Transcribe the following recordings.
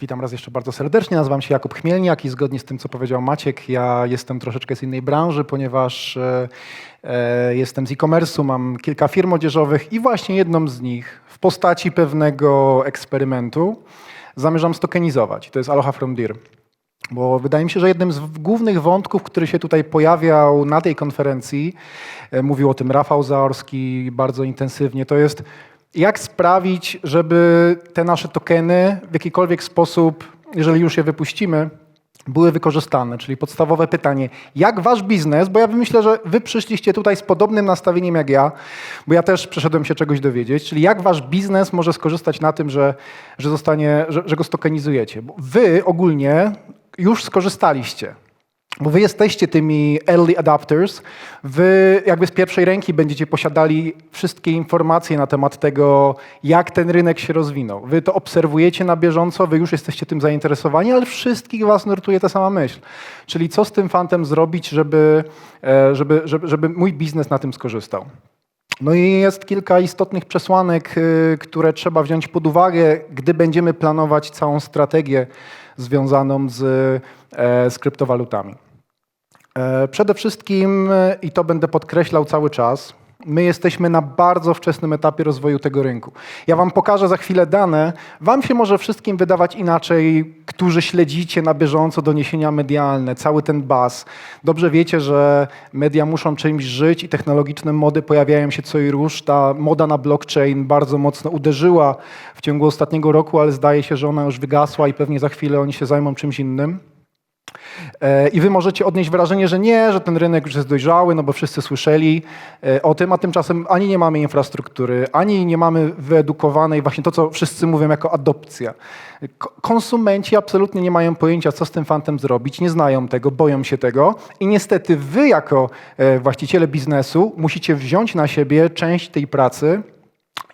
Witam raz jeszcze bardzo serdecznie. Nazywam się Jakub Chmielniak i zgodnie z tym, co powiedział Maciek, ja jestem troszeczkę z innej branży, ponieważ e, e, jestem z e-commerce'u, mam kilka firm odzieżowych i właśnie jedną z nich w postaci pewnego eksperymentu zamierzam stokenizować. To jest Aloha from Deer. Bo wydaje mi się, że jednym z głównych wątków, który się tutaj pojawiał na tej konferencji, e, mówił o tym Rafał Zaorski bardzo intensywnie, to jest jak sprawić, żeby te nasze tokeny w jakikolwiek sposób, jeżeli już je wypuścimy, były wykorzystane. Czyli podstawowe pytanie, jak wasz biznes, bo ja myślę, że wy przyszliście tutaj z podobnym nastawieniem jak ja, bo ja też przeszedłem się czegoś dowiedzieć, czyli jak wasz biznes może skorzystać na tym, że, że, zostanie, że, że go stokenizujecie. Bo wy ogólnie już skorzystaliście. Wy jesteście tymi early adapters, wy jakby z pierwszej ręki będziecie posiadali wszystkie informacje na temat tego, jak ten rynek się rozwinął. Wy to obserwujecie na bieżąco, wy już jesteście tym zainteresowani, ale wszystkich was nurtuje ta sama myśl. Czyli co z tym fantem zrobić, żeby, e, żeby, żeby, żeby mój biznes na tym skorzystał. No i jest kilka istotnych przesłanek, y, które trzeba wziąć pod uwagę, gdy będziemy planować całą strategię związaną z, e, z kryptowalutami. E, Przede wszystkim, e, i to będę podkreślał cały czas, my jesteśmy na bardzo wczesnym etapie rozwoju tego rynku. Ja Wam pokażę za chwilę dane. Wam się może wszystkim wydawać inaczej, którzy śledzicie na bieżąco doniesienia medialne, cały ten baz. Dobrze wiecie, że media muszą czymś żyć i technologiczne mody pojawiają się co i róż. Ta moda na blockchain bardzo mocno uderzyła w ciągu ostatniego roku, ale zdaje się, że ona już wygasła i pewnie za chwilę oni się zajmą czymś innym. E, I wy możecie odnieść wrażenie, że nie, że ten rynek już jest dojrzały, no bo wszyscy słyszeli e, o tym, a tymczasem ani nie mamy infrastruktury, ani nie mamy wyedukowanej właśnie to, co wszyscy mówią jako adopcja. Ko- Konsumenci absolutnie nie mają pojęcia, co z tym fantem zrobić, nie znają tego, boją się tego i niestety wy jako e, właściciele biznesu musicie wziąć na siebie część tej pracy,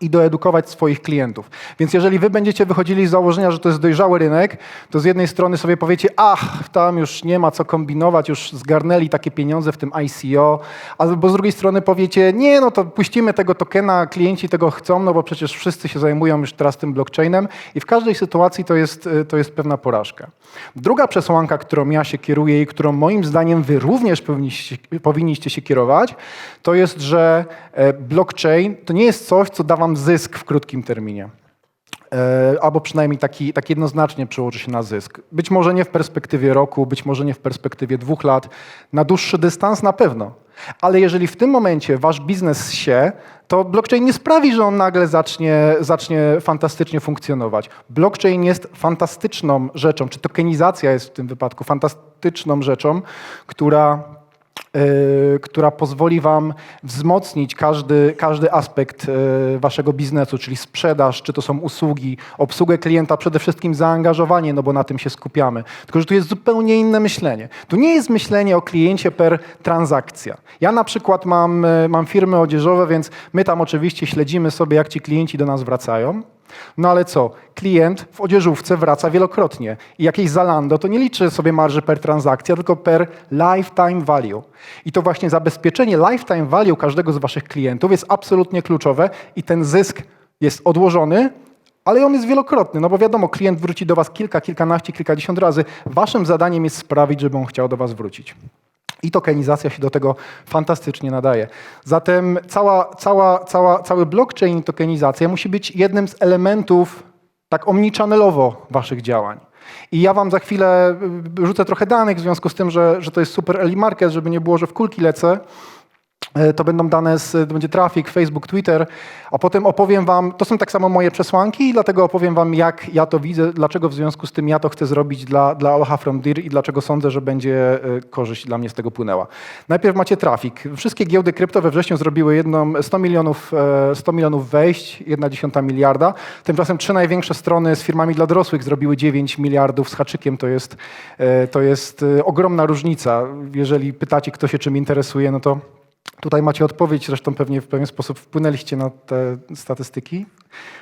i doedukować swoich klientów. Więc jeżeli wy będziecie wychodzili z założenia, że to jest dojrzały rynek, to z jednej strony sobie powiecie, ach, tam już nie ma co kombinować, już zgarnęli takie pieniądze w tym ICO, albo z drugiej strony powiecie, nie, no to puścimy tego tokena, klienci tego chcą, no bo przecież wszyscy się zajmują już teraz tym blockchainem i w każdej sytuacji to jest, y, to jest pewna porażka. Druga przesłanka, którą ja się kieruję i którą moim zdaniem wy również powinniście, powinniście się kierować, to jest, że e, blockchain to nie jest coś, co da wam zysk w krótkim terminie. E, Albo przynajmniej taki, tak jednoznacznie przełoży się na zysk. Być może nie w perspektywie roku, być może nie w perspektywie dwóch lat, na dłuższy dystans na pewno. Ale jeżeli w tym momencie wasz biznes się, to blockchain nie sprawi, że on nagle zacznie, zacznie fantastycznie funkcjonować. Blockchain jest fantastyczną rzeczą, czy tokenizacja jest w tym wypadku fantastyczną rzeczą, która która pozwoli Wam wzmocnić każdy, każdy aspekt y, Waszego biznesu, czyli sprzedaż, czy to są usługi, obsługę klienta, przede wszystkim zaangażowanie, no bo na tym się skupiamy. Tylko, że tu jest zupełnie inne myślenie. Tu nie jest myślenie o kliencie per transakcja. Ja na przykład mam, y, mam firmy odzieżowe, więc my tam oczywiście śledzimy sobie, jak ci klienci do nas wracają. No ale co? Klient w odzieżówce wraca wielokrotnie i jakieś Zalando to nie liczy sobie marży per transakcja, tylko per lifetime value. I to właśnie zabezpieczenie lifetime value każdego z waszych klientów jest absolutnie kluczowe i ten zysk jest odłożony, ale on jest wielokrotny, no bo wiadomo, klient wróci do was kilka, kilkanaście, kilkadziesiąt razy. Waszym zadaniem jest sprawić, żeby on chciał do was wrócić. I tokenizacja się do tego fantastycznie nadaje. Zatem cała, cała, cała, cały blockchain i tokenizacja musi być jednym z elementów tak omnichannelowo waszych działań. I ja wam za chwilę y, rzucę trochę danych w związku z tym, że, że to jest super early market, żeby nie było, że w kulki lecę. E, To będą dane, z, będzie trafik, Facebook, Twitter, a potem opowiem Wam, to są tak samo moje przesłanki i dlatego opowiem Wam, jak ja to widzę, dlaczego w związku z tym ja to chcę zrobić dla, dla Aloha From Deer i dlaczego sądzę, że będzie e, korzyść dla mnie z tego płynęła. Najpierw macie trafik. Wszystkie giełdy krypto we wrześniu zrobiły jedną 100 milionów, e, 100 milionów wejść, 1,1 miliarda. Tymczasem trzy największe strony z firmami dla dorosłych zrobiły 9 miliardów z haczykiem. To jest, e, to jest e, ogromna różnica. Jeżeli pytacie, kto się czym interesuje, no to Tutaj macie odpowiedź, zresztą pewnie w pewien sposób wpłynęliście na te statystyki,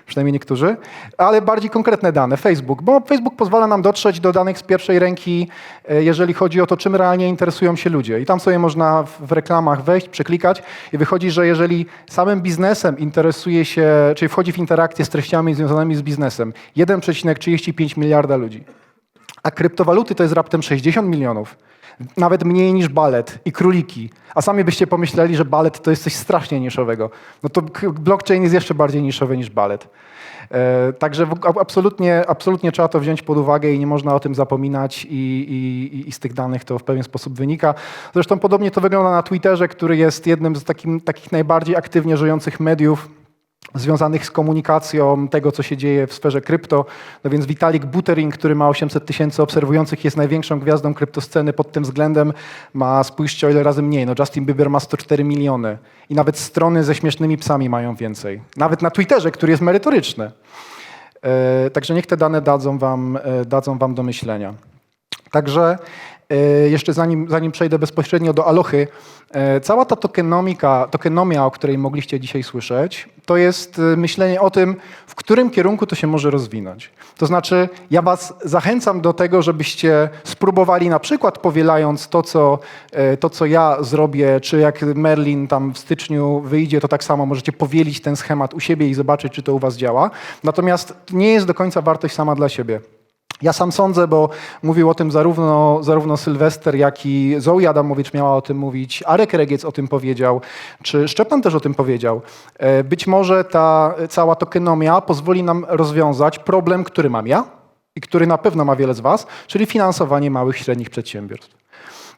przynajmniej niektórzy, ale bardziej konkretne dane. Facebook, bo Facebook pozwala nam dotrzeć do danych z pierwszej ręki, e, jeżeli chodzi o to, czym realnie interesują się ludzie. I tam sobie można w- reklamach wejść, przeklikać i wychodzi, że jeżeli samym biznesem interesuje się, czyli wchodzi w interakcję z treściami związanymi z biznesem, 1,35 miliarda ludzi. A kryptowaluty to jest raptem 60 milionów. Nawet mniej niż balet i króliki. A sami byście pomyśleli, że balet to jest coś strasznie niszowego. No to blockchain jest jeszcze bardziej niszowy niż balet. E, także absolutnie, absolutnie trzeba to wziąć pod uwagę i nie można o tym zapominać i, i, i z tych danych to w pewien sposób wynika. Zresztą podobnie to wygląda na Twitterze, który jest jednym z takim, takich najbardziej aktywnie żyjących mediów związanych z komunikacją tego, co się dzieje w sferze krypto. No więc Vitalik Buterin, który ma 800 tysięcy obserwujących, jest największą gwiazdą kryptosceny pod tym względem. Ma, spójrzcie, o ile razy mniej. No Justin Bieber ma 104 miliony. I nawet strony ze śmiesznymi psami mają więcej. Nawet na Twitterze, który jest merytoryczny. E, także niech te dane dadzą wam, e, dadzą wam do myślenia. Także jeszcze zanim, zanim przejdę bezpośrednio do Alochy, e, cała ta tokenomika, tokenomia, o której mogliście dzisiaj słyszeć, to jest e, myślenie o tym, w którym kierunku to się może rozwinąć. To znaczy, ja was zachęcam do tego, żebyście spróbowali na przykład powielając to, co, e, to, co ja zrobię, czy jak Merlin tam w styczniu wyjdzie, to tak samo możecie powielić ten schemat u siebie i zobaczyć, czy to u was działa. Natomiast to nie jest do końca wartość sama dla siebie. Ja sam sądzę, bo mówił o tym zarówno, zarówno Sylwester, jak i Zoe Adamowicz miała o tym mówić, Arek Regiec o tym powiedział, czy Szczepan też o tym powiedział. E, Być może ta cała tokenomia pozwoli nam rozwiązać problem, który mam ja i który na pewno ma wiele z Was, czyli finansowanie małych i średnich przedsiębiorstw.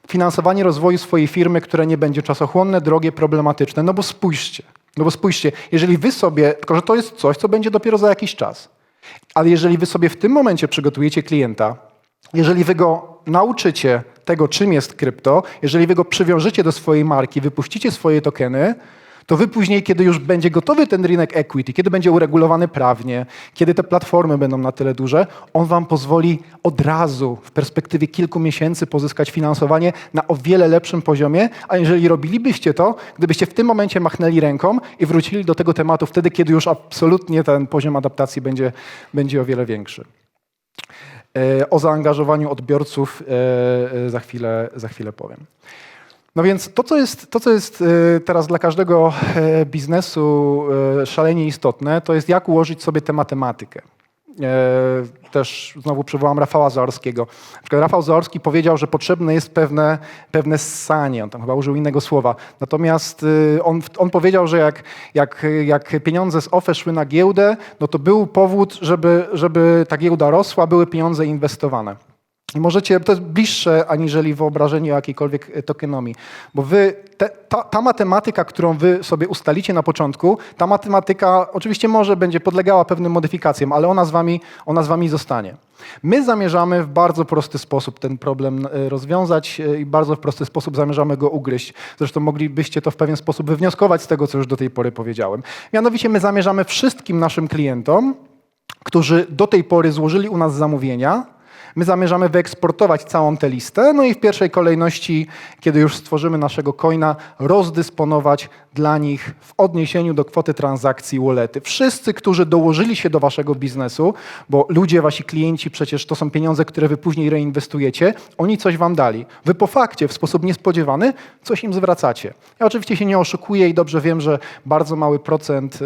Finansowanie rozwoju swojej firmy, które nie będzie czasochłonne, drogie, problematyczne. No bo spójrzcie, no bo spójrzcie, jeżeli Wy sobie, tylko że to jest coś, co będzie dopiero za jakiś czas. Ale jeżeli wy sobie w tym momencie przygotujecie klienta, jeżeli wy go nauczycie tego, czym jest krypto, jeżeli wy go przywiążecie do swojej marki, wypuścicie swoje tokeny, to wy później, kiedy już będzie gotowy ten rynek equity, kiedy będzie uregulowany prawnie, kiedy te platformy będą na tyle duże, on wam pozwoli od razu, w perspektywie kilku miesięcy, pozyskać finansowanie na o wiele lepszym poziomie, a jeżeli robilibyście to, gdybyście w tym momencie machnęli ręką i wrócili do tego tematu wtedy, kiedy już absolutnie ten poziom adaptacji będzie, będzie o wiele większy. E, O zaangażowaniu odbiorców e, e, za chwilę, za chwilę powiem. No więc to, co jest, to, co jest e, teraz dla każdego e, biznesu e, szalenie istotne, to jest jak ułożyć sobie tę matematykę. Też znowu przywołam Rafała Zaorskiego. Na przykład Rafał Zaorski powiedział, że potrzebne jest pewne, pewne ssanie. On tam chyba użył innego słowa. Natomiast y, on, on powiedział, że jak, jak, jak pieniądze z OFE szły na giełdę, no to był powód, żeby, żeby ta giełda rosła, były pieniądze inwestowane. I możecie, to jest bliższe aniżeli wyobrażenie o jakiejkolwiek e, tokenomii, bo wy, te, ta, ta matematyka, którą wy sobie ustalicie na początku, ta matematyka oczywiście może będzie podlegała pewnym modyfikacjom, ale ona z wami, ona z wami zostanie. My zamierzamy w bardzo prosty sposób ten problem e, rozwiązać e, i bardzo w prosty sposób zamierzamy go ugryźć. Zresztą moglibyście to w pewien sposób wywnioskować z tego, co już do tej pory powiedziałem. Mianowicie my zamierzamy wszystkim naszym klientom, którzy do tej pory złożyli u nas zamówienia, My zamierzamy wyeksportować całą tę listę, no i w pierwszej kolejności, kiedy już stworzymy naszego coina, rozdysponować dla nich w odniesieniu do kwoty transakcji wallety. Wszyscy, którzy dołożyli się do waszego biznesu, bo ludzie, wasi klienci, przecież to są pieniądze, które wy później reinwestujecie, oni coś wam dali. Wy po fakcie, w sposób niespodziewany, coś im zwracacie. Ja oczywiście się nie oszukuję i dobrze wiem, że bardzo mały procent y,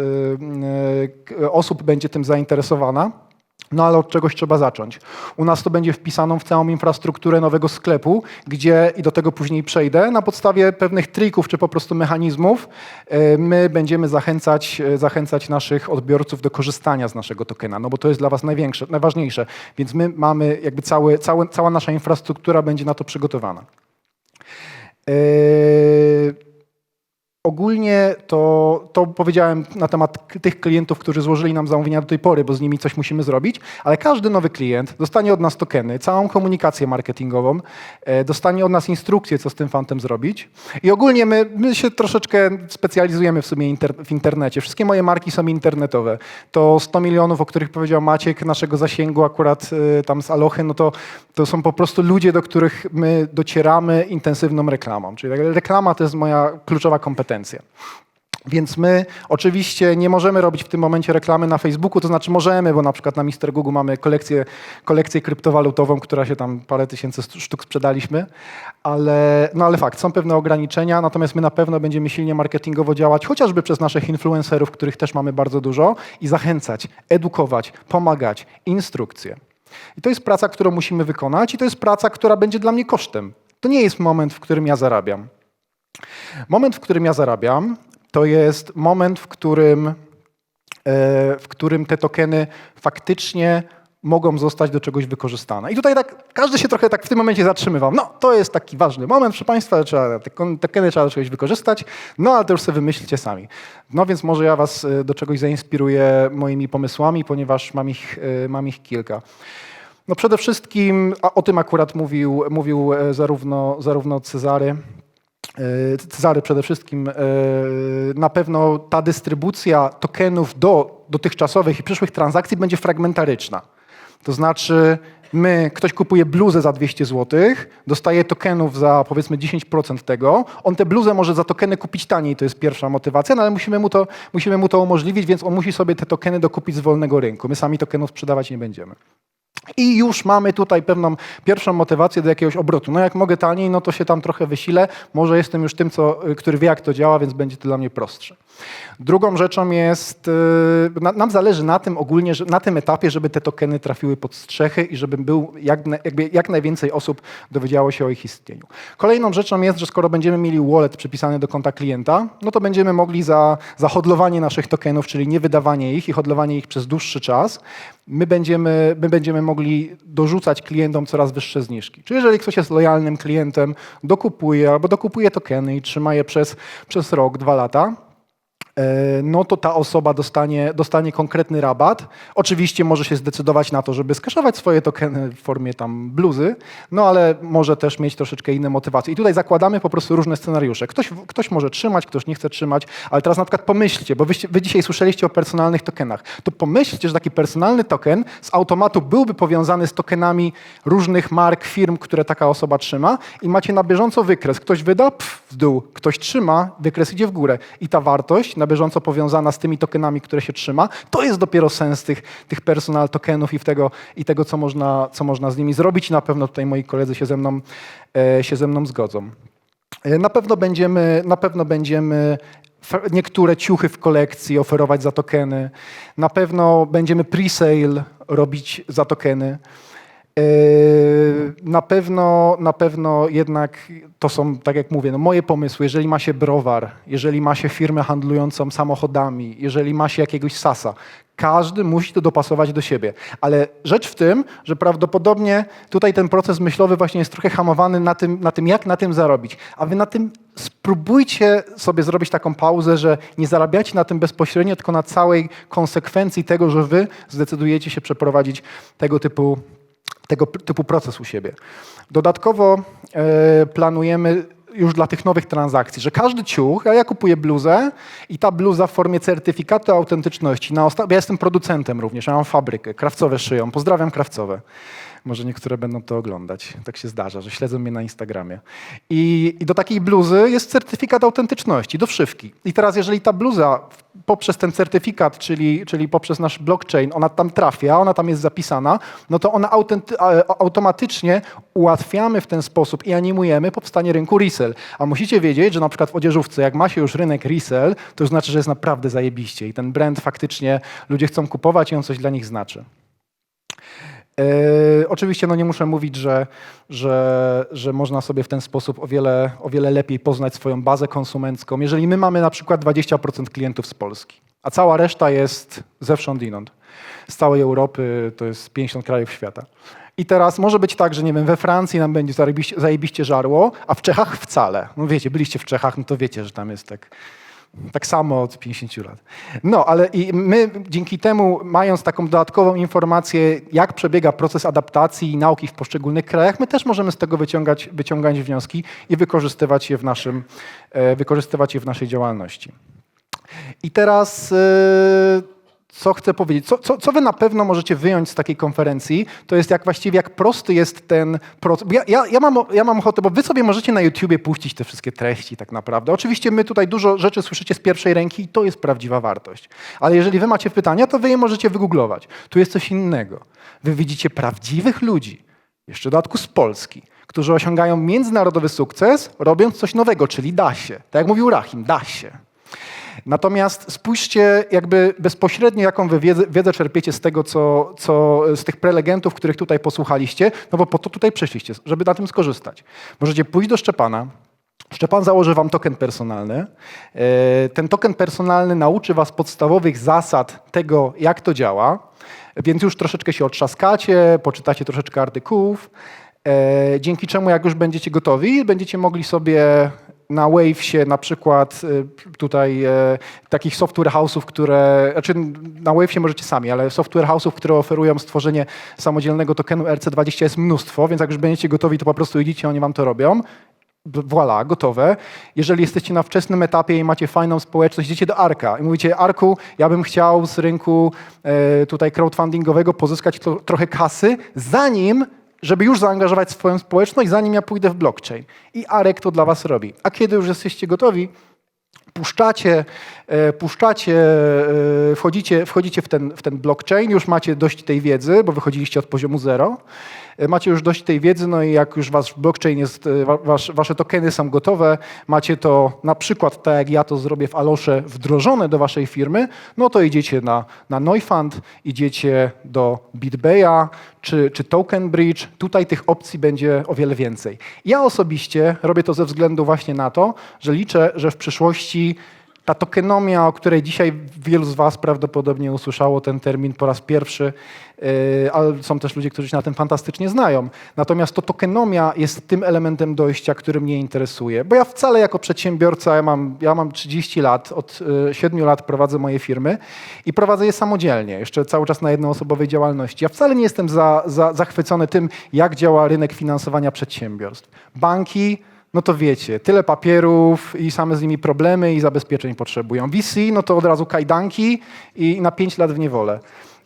y, osób będzie tym zainteresowana. No ale od czegoś trzeba zacząć. U nas to będzie wpisaną w całą infrastrukturę nowego sklepu, gdzie, i do tego później przejdę, na podstawie pewnych trików czy po prostu mechanizmów e, my będziemy zachęcać, e, zachęcać naszych odbiorców do korzystania z naszego tokena, no bo to jest dla was największe, najważniejsze. Więc my mamy jakby cały, całe, cała nasza infrastruktura będzie na to przygotowana. E, ogólnie to, to powiedziałem na temat tych klientów, którzy złożyli nam zamówienia do tej pory, bo z nimi coś musimy zrobić, ale każdy nowy klient dostanie od nas tokeny, całą komunikację marketingową, e, dostanie od nas instrukcję, co z tym fantem zrobić. I ogólnie my, my się troszeczkę specjalizujemy w sumie inter, w internecie. Wszystkie moje marki są internetowe. To 100 milionów, o których powiedział Maciek, naszego zasięgu akurat e, tam z Alochy, no to, to są po prostu ludzie, do których my docieramy intensywną reklamą. Czyli reklama to jest moja kluczowa kompetencja. Więc my oczywiście nie możemy robić w tym momencie reklamy na Facebooku, to znaczy możemy, bo na przykład na Mr. Google mamy kolekcję, kolekcję kryptowalutową, która się tam parę tysięcy sztuk sprzedaliśmy, ale, no ale fakt, są pewne ograniczenia, natomiast my na pewno będziemy silnie marketingowo działać, chociażby przez naszych influencerów, których też mamy bardzo dużo i zachęcać, edukować, pomagać, instrukcje. I to jest praca, którą musimy wykonać i to jest praca, która będzie dla mnie kosztem. To nie jest moment, w którym ja zarabiam. Moment, w którym ja zarabiam, to jest moment, w którym, e, w którym te tokeny faktycznie mogą zostać do czegoś wykorzystane. I tutaj tak, każdy się trochę tak w tym momencie zatrzymywał. No, to jest taki ważny moment, proszę Państwa, trzeba, te tokeny trzeba do czegoś wykorzystać, no ale to już sobie wymyślcie sami. No więc może ja Was e, do czegoś zainspiruję moimi pomysłami, ponieważ mam ich, e, mam ich kilka. No przede wszystkim, a o tym akurat mówił, mówił zarówno, zarówno Cezary, Cezary przede wszystkim, e, na pewno ta dystrybucja tokenów do dotychczasowych i przyszłych transakcji będzie fragmentaryczna. To znaczy, my, ktoś kupuje bluzę za 200 zł, dostaje tokenów za powiedzmy 10% tego, on tę bluzę może za tokeny kupić taniej, to jest pierwsza motywacja, no ale musimy mu, to, musimy mu to umożliwić, więc on musi sobie te tokeny dokupić z wolnego rynku. My sami tokenów sprzedawać nie będziemy. I już mamy tutaj pewną pierwszą motywację do jakiegoś obrotu. No jak mogę taniej, no to się tam trochę wysilę. Może jestem już tym, co, y, który wie, jak to działa, więc będzie to dla mnie prostsze. Drugą rzeczą jest, y, na, nam zależy na tym ogólnie, na tym etapie, żeby te tokeny trafiły pod strzechy i żeby był jak, jakby jak najwięcej osób dowiedziało się o ich istnieniu. Kolejną rzeczą jest, że skoro będziemy mieli wallet przypisany do konta klienta, no to będziemy mogli za, za hodlowanie naszych tokenów, czyli nie wydawanie ich i hodlowanie ich przez dłuższy czas, my będziemy, my będziemy mogli dorzucać klientom coraz wyższe zniżki. Czyli jeżeli ktoś jest lojalnym klientem, dokupuje albo dokupuje tokeny i trzyma je przez, przez rok, dwa lata, no to ta osoba dostanie, dostanie konkretny rabat. Oczywiście może się zdecydować na to, żeby skaszować swoje tokeny w formie tam bluzy, no ale może też mieć troszeczkę inne motywacje. I tutaj zakładamy po prostu różne scenariusze. Ktoś, ktoś może trzymać, ktoś nie chce trzymać, ale teraz na przykład pomyślcie, bo wyście, wy dzisiaj słyszeliście o personalnych tokenach, to pomyślcie, że taki personalny token z automatu byłby powiązany z tokenami różnych mark, firm, które taka osoba trzyma i macie na bieżąco wykres. Ktoś wyda, pff, w dół, ktoś trzyma, wykres idzie w górę. I ta wartość na bieżąco powiązana z tymi tokenami, które się trzyma, to jest dopiero sens tych, tych personal tokenów i, tego, i tego, co można, co można z nimi zrobić. Na pewno tutaj moi koledzy się ze mną, e, się ze mną zgodzą. E, Na pewno będziemy, na pewno będziemy niektóre ciuchy w kolekcji oferować za tokeny. Na pewno będziemy pre-sale robić za tokeny. E, Na pewno, na pewno jednak to są, tak jak mówię, no moje pomysły. Jeżeli ma się browar, jeżeli ma się firmę handlującą samochodami, jeżeli ma się jakiegoś sasa, każdy musi to dopasować do siebie. Ale rzecz w tym, że prawdopodobnie tutaj ten proces myślowy właśnie jest trochę hamowany na tym, na tym jak na tym zarobić. A wy na tym spróbujcie sobie zrobić taką pauzę, że nie zarabiacie na tym bezpośrednio, tylko na całej konsekwencji tego, że wy zdecydujecie się przeprowadzić tego typu tego typu proces u siebie. Dodatkowo e, planujemy już dla tych nowych transakcji, że każdy ciuch, a ja kupuję bluzę i ta bluza w formie certyfikatu autentyczności. Na osta- ja jestem producentem również, ja mam fabrykę, krawcowe szyją. Pozdrawiam krawcowe. Może niektóre będą to oglądać. Tak się zdarza, że śledzą mnie na Instagramie. I, I do takiej bluzy jest certyfikat autentyczności, do wszywki. I teraz, jeżeli ta bluza poprzez ten certyfikat, czyli, czyli poprzez nasz blockchain, ona tam trafia, ona tam jest zapisana, no to ona automatycznie ułatwiamy w ten sposób i animujemy powstanie rynku resell. A musicie wiedzieć, że na przykład w odzieżówce, jak ma się już rynek resell, to już znaczy, że jest naprawdę zajebiście i ten brand faktycznie ludzie chcą kupować i on coś dla nich znaczy. E, oczywiście no nie muszę mówić, że, że, że można sobie w ten sposób o wiele, o wiele lepiej poznać swoją bazę konsumencką. Jeżeli my mamy na przykład 20% klientów z Polski, a cała reszta jest zewsząd inąd, z całej Europy, to jest 50 krajów świata. I teraz może być tak, że nie wiem, we Francji nam będzie zajebiście, zajebiście żarło, a w Czechach wcale. No wiecie, byliście w Czechach, no to wiecie, że tam jest tak, tak samo od 50 lat. No, ale i my dzięki temu, mając taką dodatkową informację, jak przebiega proces adaptacji i nauki w poszczególnych krajach, my też możemy z tego wyciągać, wyciągać wnioski i wykorzystywać je w, naszym, e, wykorzystywać je w naszej działalności. I teraz e, co chcę powiedzieć? Co, co, co wy na pewno możecie wyjąć z takiej konferencji, to jest jak właściwie jak prosty jest ten proces. Ja, ja, ja, mam, ja mam ochotę, bo wy sobie możecie na YouTubie puścić te wszystkie treści tak naprawdę. Oczywiście my tutaj dużo rzeczy słyszycie z pierwszej ręki i to jest prawdziwa wartość. Ale jeżeli wy macie pytania, to wy je możecie wygooglować. Tu jest coś innego. Wy widzicie prawdziwych ludzi, jeszcze w dodatku z Polski, którzy osiągają międzynarodowy sukces, robiąc coś nowego, czyli da się. Tak jak mówił Rahim, da się. Natomiast spójrzcie jakby bezpośrednio, jaką wy wiedzę, wiedzę czerpiecie z tego, co, co, z tych prelegentów, których tutaj posłuchaliście, no bo po to tutaj przyszliście, żeby na tym skorzystać. Możecie pójść do Szczepana, Szczepan założy wam token personalny. E, Ten token personalny nauczy was podstawowych zasad tego, jak to działa, więc już troszeczkę się otrzaskacie, poczytacie troszeczkę artykułów, e, dzięki czemu jak już będziecie gotowi, będziecie mogli sobie na Wavesie na przykład y, tutaj e, takich software house'ów, które, znaczy na Wavesie możecie sami, ale software house'ów, które oferują stworzenie samodzielnego tokenu RC20 jest mnóstwo, więc jak już będziecie gotowi, to po prostu idziecie, oni wam to robią. Voilà, gotowe. Jeżeli jesteście na wczesnym etapie i macie fajną społeczność, idziecie do Arka i mówicie, Arku, ja bym chciał z rynku e, tutaj crowdfundingowego pozyskać to, trochę kasy, zanim żeby już zaangażować swoją społeczność, zanim ja pójdę w blockchain. I Arek to dla was robi. A kiedy już jesteście gotowi, puszczacie, puszczacie e, wchodzicie, wchodzicie w, ten, w ten blockchain, już macie dość tej wiedzy, bo wychodziliście od poziomu zero. E, Macie już dość tej wiedzy, no i jak już wasz blockchain jest, e, wa- wasz, wasze tokeny są gotowe, macie to na przykład tak jak ja to zrobię w Alosze wdrożone do waszej firmy, no to idziecie na, na Neufund, idziecie do BitBaya czy, czy Token Bridge. Tutaj tych opcji będzie o wiele więcej. Ja osobiście robię to ze względu właśnie na to, że liczę, że w przyszłości ta tokenomia, o której dzisiaj wielu z Was prawdopodobnie usłyszało ten termin po raz pierwszy, yy, ale są też ludzie, którzy się na tym fantastycznie znają. Natomiast to tokenomia jest tym elementem dojścia, który mnie interesuje. Bo ja wcale jako przedsiębiorca, ja mam, ja mam 30 lat, od yy, 7 lat prowadzę moje firmy i prowadzę je samodzielnie, jeszcze cały czas na jednoosobowej działalności. Ja wcale nie jestem za, za, zachwycony tym, jak działa rynek finansowania przedsiębiorstw. Banki, no to wiecie, tyle papierów i same z nimi problemy i zabezpieczeń potrzebują. VC, no to od razu kajdanki i na 5 lat w niewolę.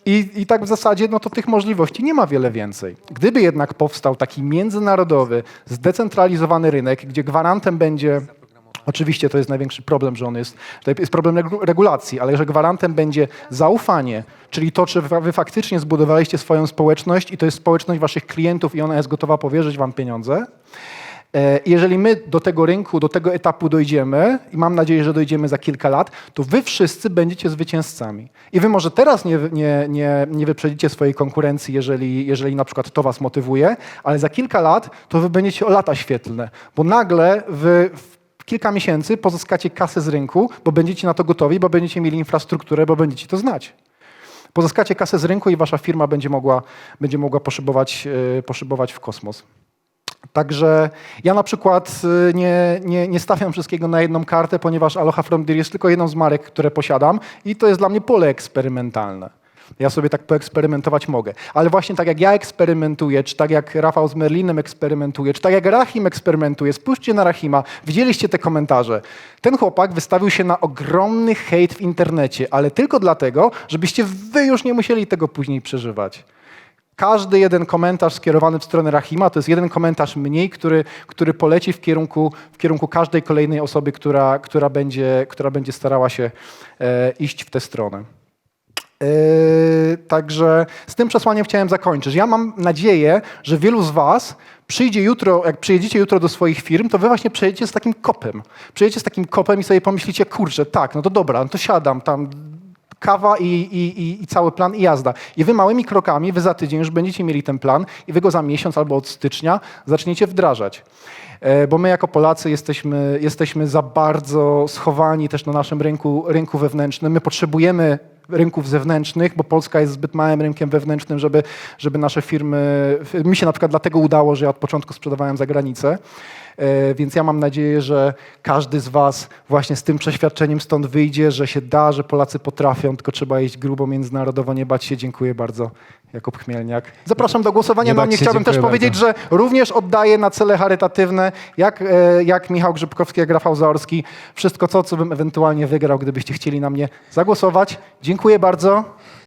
I, I tak w zasadzie no to tych możliwości nie ma wiele więcej. Gdyby jednak powstał taki międzynarodowy, zdecentralizowany rynek, gdzie gwarantem będzie Oczywiście to jest największy problem, że on jest, jest problem regu- regulacji, ale że gwarantem będzie zaufanie, czyli to, czy wy faktycznie zbudowaliście swoją społeczność i to jest społeczność waszych klientów i ona jest gotowa powierzyć wam pieniądze. E, Jeżeli my do tego rynku, do tego etapu dojdziemy i mam nadzieję, że dojdziemy za kilka lat, to wy wszyscy będziecie zwycięzcami. I wy może teraz nie, nie, nie, nie wyprzedzicie swojej konkurencji, jeżeli, jeżeli na przykład to was motywuje, ale za kilka lat to wy będziecie o lata świetlne, bo nagle wy w kilka miesięcy pozyskacie kasę z rynku, bo będziecie na to gotowi, bo będziecie mieli infrastrukturę, bo będziecie to znać. Pozyskacie kasę z rynku i wasza firma będzie mogła, będzie mogła poszybować, e, poszybować w kosmos. Także ja na przykład y, nie, nie, nie stawiam wszystkiego na jedną kartę, ponieważ Aloha From Deer jest tylko jedną z marek, które posiadam i to jest dla mnie pole eksperymentalne. Ja sobie tak poeksperymentować mogę. Ale właśnie tak jak ja eksperymentuję, czy tak jak Rafał z Merlinem eksperymentuje, czy tak jak Rahim eksperymentuje, spójrzcie na Rahima, widzieliście te komentarze. Ten chłopak wystawił się na ogromny hejt w internecie, ale tylko dlatego, żebyście wy już nie musieli tego później przeżywać. Każdy jeden komentarz skierowany w stronę Rahima to jest jeden komentarz mniej, który, który poleci w kierunku, w kierunku każdej kolejnej osoby, która, która, będzie, która będzie starała się e, iść w tę stronę. Yy, także z tym przesłaniem chciałem zakończyć. Ja mam nadzieję, że wielu z Was przyjdzie jutro, jak przyjedziecie jutro do swoich firm, to Wy właśnie przyjedziecie z takim kopem. Przyjedziecie z takim kopem i sobie pomyślicie, kurczę, tak, no to dobra, no to siadam tam, kawa i, i, i, i cały plan i jazda. I Wy małymi krokami, Wy za tydzień już będziecie mieli ten plan i Wy go za miesiąc albo od stycznia zaczniecie wdrażać. E, Bo my jako Polacy jesteśmy, jesteśmy za bardzo schowani też na naszym rynku, rynku wewnętrznym. My potrzebujemy rynków zewnętrznych, bo Polska jest zbyt małym rynkiem wewnętrznym, żeby, żeby nasze firmy. Mi się na przykład dlatego udało, że ja od początku sprzedawałem za granicę. E, Więc ja mam nadzieję, że każdy z Was właśnie z tym przeświadczeniem stąd wyjdzie, że się da, że Polacy potrafią, tylko trzeba iść grubo międzynarodowo, nie bać się. Dziękuję bardzo, Jakub Chmielniak. Zapraszam do głosowania Nie mnie. się, Chciałbym też powiedzieć, że również oddaję na cele charytatywne, jak, e, jak Michał Grzybkowski, jak Rafał Zaorski. Wszystko to, co bym ewentualnie wygrał, gdybyście chcieli na mnie zagłosować. Dziękuję bardzo.